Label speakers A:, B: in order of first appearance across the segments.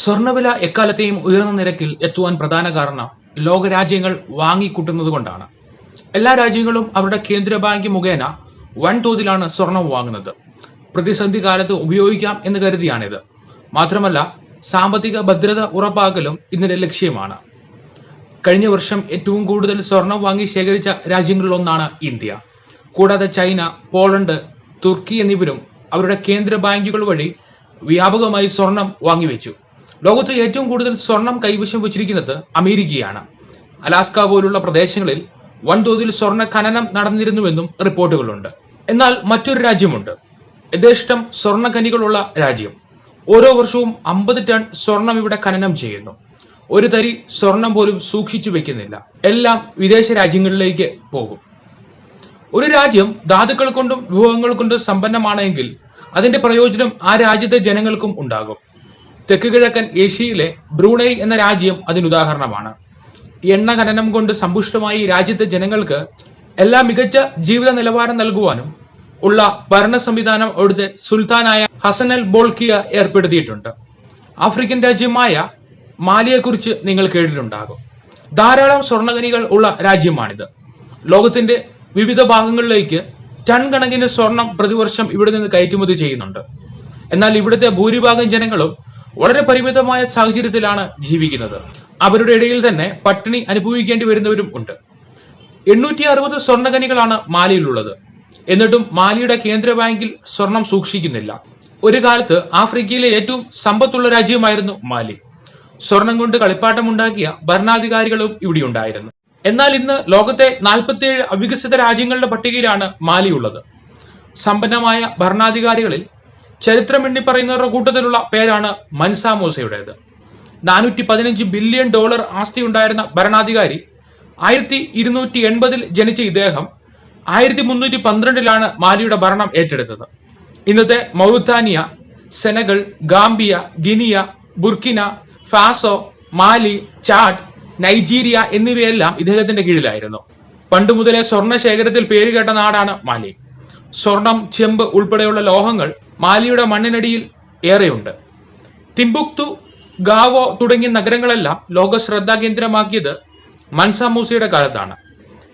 A: സ്വർണവില എക്കാലത്തെയും ഉയർന്ന നിരക്കിൽ എത്തുവാൻ പ്രധാന കാരണം ലോകരാജ്യങ്ങൾ വാങ്ങിക്കൂട്ടുന്നത് കൊണ്ടാണ്. എല്ലാ രാജ്യങ്ങളും അവരുടെ കേന്ദ്ര ബാങ്ക് മുഖേന വൻതോതിലാണ് സ്വർണം വാങ്ങുന്നത്. പ്രതിസന്ധി കാലത്ത് ഉപയോഗിക്കാം എന്ന് കരുതിയാണിത്. മാത്രമല്ല സാമ്പത്തിക ഭദ്രത ഉറപ്പാക്കലും ഇതിന്റെ ലക്ഷ്യമാണ്. കഴിഞ്ഞ വർഷം ഏറ്റവും കൂടുതൽ സ്വർണം വാങ്ങി ശേഖരിച്ച രാജ്യങ്ങളിലൊന്നാണ് ഇന്ത്യ. കൂടാതെ ചൈന പോളണ്ട് തുർക്കി എന്നിവരും അവരുടെ കേന്ദ്ര ബാങ്കുകൾ വഴി വ്യാപകമായി സ്വർണം വാങ്ങിവെച്ചു. ലോകത്ത് ഏറ്റവും കൂടുതൽ സ്വർണം കൈവശം വച്ചിരിക്കുന്നത് അമേരിക്കയാണ്. അലാസ്ക പോലുള്ള പ്രദേശങ്ങളിൽ വൻതോതിൽ സ്വർണ ഖനനം നടന്നിരുന്നുവെന്നും റിപ്പോർട്ടുകളുണ്ട്. എന്നാൽ മറ്റൊരു രാജ്യമുണ്ട്. യഥേഷ്ടം സ്വർണ ഖനികളുള്ള രാജ്യം. ഓരോ വർഷവും അമ്പത് ടൺ സ്വർണം ഇവിടെ ഖനനം ചെയ്യുന്നു. ഒരു തരി സ്വർണം പോലും സൂക്ഷിച്ചു വെക്കുന്നില്ല. എല്ലാം വിദേശ രാജ്യങ്ങളിലേക്ക് പോകും. ഒരു രാജ്യം ധാതുക്കൾ കൊണ്ടും വിഭവങ്ങൾ കൊണ്ടും സമ്പന്നമാണെങ്കിൽ അതിന്റെ പ്രയോജനം ആ രാജ്യത്തെ ജനങ്ങൾക്കും ഉണ്ടാകും. തെക്ക് കിഴക്കൻ ഏഷ്യയിലെ ബ്രൂണൈ എന്ന രാജ്യം അതിനുദാഹരണമാണ് എണ്ണ ഖനനം കൊണ്ട് സമ്പുഷ്ടമായി രാജ്യത്തെ ജനങ്ങൾക്ക് എല്ലാ മികച്ച ജീവിത നിലവാരം നൽകുവാനും ഉള്ള ഭരണ സംവിധാനം അവിടുത്തെ സുൽത്താനായ ഹസൻ അൽ ബോൾക്കിയ ഏർപ്പെടുത്തിയിട്ടുണ്ട്. ആഫ്രിക്കൻ രാജ്യമായ മാലിയെക്കുറിച്ച് നിങ്ങൾ കേട്ടിട്ടുണ്ടാകും. ധാരാളം സ്വർണഖനികൾ ഉള്ള രാജ്യമാണിത്. ലോകത്തിന്റെ വിവിധ ഭാഗങ്ങളിലേക്ക് ടൺ കണക്കിന് സ്വർണം പ്രതിവർഷം ഇവിടെ നിന്ന് കയറ്റുമതി ചെയ്യുന്നുണ്ട്. എന്നാൽ ഇവിടുത്തെ ഭൂരിഭാഗം ജനങ്ങളും വളരെ പരിമിതമായ സാഹചര്യത്തിലാണ് ജീവിക്കുന്നത്. അവരുടെ ഇടയിൽ തന്നെ പട്ടിണി അനുഭവിക്കേണ്ടി വരുന്നവരും ഉണ്ട്. എണ്ണൂറ്റി അറുപത് സ്വർണഖനികളാണ് മാലിയിലുള്ളത്. എന്നിട്ടും മാലിയുടെ കേന്ദ്ര ബാങ്കിൽ സ്വർണം സൂക്ഷിക്കുന്നില്ല. ഒരു കാലത്ത് ആഫ്രിക്കയിലെ ഏറ്റവും സമ്പത്തുള്ള രാജ്യമായിരുന്നു മാലി. സ്വർണം കൊണ്ട് കളിപ്പാട്ടമുണ്ടാക്കിയ ഭരണാധികാരികളും ഇവിടെ ഉണ്ടായിരുന്നു എന്നാൽ ഇന്ന് ലോകത്തെ നാൽപ്പത്തിയേഴ് അവികസിത രാജ്യങ്ങളുടെ പട്ടികയിലാണ് മാലി ഉള്ളത് സമ്പന്നമായ ഭരണാധികാരികളിൽ ചരിത്രം എണ്ണി പറയുന്നവരുടെ കൂട്ടത്തിലുള്ള പേരാണ് മൻസാ മൂസയുടേത് നാനൂറ്റി പതിനഞ്ച് ബില്യൺ ഡോളർ ആസ്തി ഉണ്ടായിരുന്ന ഭരണാധികാരി ആയിരത്തി ഇരുന്നൂറ്റി എൺപതിൽ ജനിച്ച ഇദ്ദേഹം ആയിരത്തി മുന്നൂറ്റി പന്ത്രണ്ടിലാണ് മാലിയുടെ ഭരണം ഏറ്റെടുത്തത്. ഇന്നത്തെ Mauritania Senegal Gambia Guinea Burkina Faso Mali Chad Nigeria എന്നിവയെല്ലാം ഇദ്ദേഹത്തിന്റെ കീഴിലായിരുന്നു. പണ്ട് മുതലേ സ്വർണ ശേഖരത്തിൽ പേരുകേട്ട നാടാണ് മാലി. സ്വർണം ചെമ്പ് ഉൾപ്പെടെയുള്ള ലോഹങ്ങൾ മാലിയുടെ മണ്ണിനടിയിൽ ഏറെയുണ്ട്. തിംബുക്തു ഗാവോ തുടങ്ങിയ നഗരങ്ങളെല്ലാം ലോക ശ്രദ്ധാകേന്ദ്രമാക്കിയത് കേന്ദ്രമാക്കിയത് മൂസയുടെ കാലത്താണ്.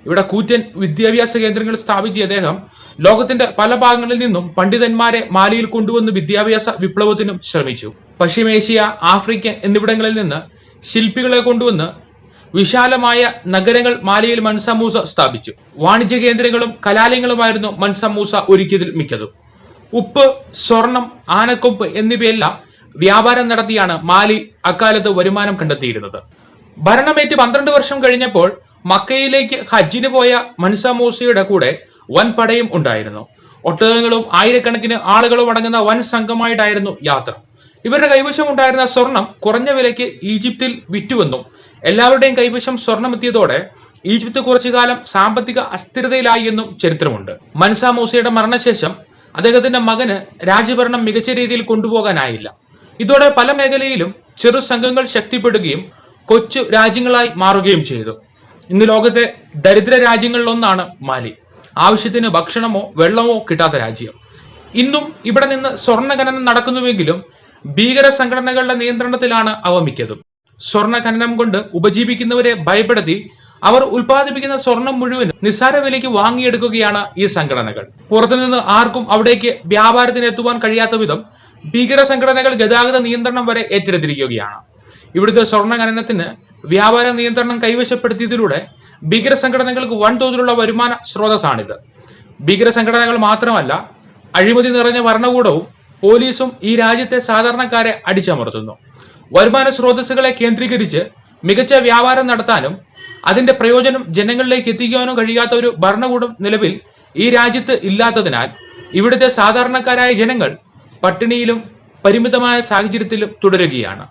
A: ഇവിടെ കൂറ്റൻ വിദ്യാഭ്യാസ കേന്ദ്രങ്ങൾ സ്ഥാപിച്ച അദ്ദേഹം ലോകത്തിന്റെ പല ഭാഗങ്ങളിൽ നിന്നും പണ്ഡിതന്മാരെ മാലിയിൽ കൊണ്ടുവന്ന് വിദ്യാഭ്യാസ വിപ്ലവത്തിനും ശ്രമിച്ചു. പശ്ചിമേഷ്യ ആഫ്രിക്ക എന്നിവിടങ്ങളിൽ നിന്ന് ശില്പികളെ കൊണ്ടുവന്ന് വിശാലമായ നഗരങ്ങൾ മാലിയിൽ മൻസമൂസ സ്ഥാപിച്ചു. വാണിജ്യ കേന്ദ്രങ്ങളും കലാലയങ്ങളുമായിരുന്നു മൻസമൂസ ഒരുക്കിയതിൽ മിക്കതും. ഉപ്പ് സ്വർണം ആനക്കൊമ്പ് എന്നിവയെല്ലാം വ്യാപാരം നടത്തിയാണ് മാലി അക്കാലത്ത് വരുമാനം കണ്ടെത്തിയിരുന്നത്. ഭരണമേറ്റ് പന്ത്രണ്ട് വർഷം കഴിഞ്ഞപ്പോൾ മക്കയിലേക്ക് ഹജ്ജിന് പോയ മൻസ മൂസയുടെ കൂടെ വൻ പടയും ഉണ്ടായിരുന്നു. ഒട്ടകങ്ങളും ആയിരക്കണക്കിന് ആളുകളും അടങ്ങുന്ന വൻ സംഘമായിട്ടായിരുന്നു യാത്ര. ഇവരുടെ കൈവശം ഉണ്ടായിരുന്ന സ്വർണം കുറഞ്ഞ വിലയ്ക്ക് ഈജിപ്തിൽ വിറ്റുവെന്നും എല്ലാവരുടെയും കൈവശം സ്വർണം എത്തിയതോടെ ഈജിപ്ത് കുറച്ചു കാലം സാമ്പത്തിക അസ്ഥിരതയിലായി എന്നും ചരിത്രമുണ്ട്. മൻസ മൂസയുടെ മരണശേഷം അദ്ദേഹത്തിന്റെ മകന് രാജ്യഭരണം മികച്ച രീതിയിൽ കൊണ്ടുപോകാനായില്ല. ഇതോടെ പല മേഖലയിലും ചെറു സംഘങ്ങൾ ശക്തിപ്പെടുകയും കൊച്ചു രാജ്യങ്ങളായി മാറുകയും ചെയ്തു. ഇന്ന് ലോകത്തെ ദരിദ്ര രാജ്യങ്ങളിലൊന്നാണ് മാലി. ആവശ്യത്തിന് ഭക്ഷണമോ വെള്ളമോ കിട്ടാത്ത രാജ്യം. ഇന്നും ഇവിടെ നിന്ന് സ്വർണഖനനം നടക്കുന്നുവെങ്കിലും ഭീകര സംഘടനകളുടെ നിയന്ത്രണത്തിലാണ് അവ മിക്കതും. സ്വർണഖനനം കൊണ്ട് ഉപജീവിക്കുന്നവരെ ഭയപ്പെടുത്തി അവർ ഉൽപ്പാദിപ്പിക്കുന്ന സ്വർണം മുഴുവൻ നിസ്സാര വിലയ്ക്ക് വാങ്ങിയെടുക്കുകയാണ് ഈ സംഘടനകൾ. പുറത്തുനിന്ന് ആർക്കും അവിടേക്ക് വ്യാപാരത്തിന് എത്തുവാൻ കഴിയാത്ത വിധം ഭീകര സംഘടനകൾ ഗതാഗത നിയന്ത്രണം വരെ ഏറ്റെടുത്തിരിക്കുകയാണ്. ഇവിടുത്തെ സ്വർണ ഖനനത്തിന് വ്യാപാര നിയന്ത്രണം കൈവശപ്പെടുത്തിയതിലൂടെ ഭീകര സംഘടനകൾക്ക് വൻതോതിലുള്ള വരുമാന സ്രോതസ്സാണിത്. ഭീകര സംഘടനകൾ മാത്രമല്ല അഴിമതി നിറഞ്ഞ ഭരണകൂടവും പോലീസും ഈ രാജ്യത്തെ സാധാരണക്കാരെ അടിച്ചമർത്തുന്നു. വരുമാന സ്രോതസ്സുകളെ കേന്ദ്രീകരിച്ച് മികച്ച വ്യാപാരം നടത്താനും അതിന്റെ പ്രയോജനം ജനങ്ങളിലേക്ക് എത്തിക്കാനോ കഴിയാത്ത ഒരു ഭരണകൂടം നിലവിൽ ഈ രാജ്യത്ത് ഇല്ലാത്തതിനാൽ ഇവിടുത്തെ സാധാരണക്കാരായ ജനങ്ങൾ പട്ടിണിയിലും പരിമിതമായ സാഹചര്യത്തിലും തുടരുകയാണ്.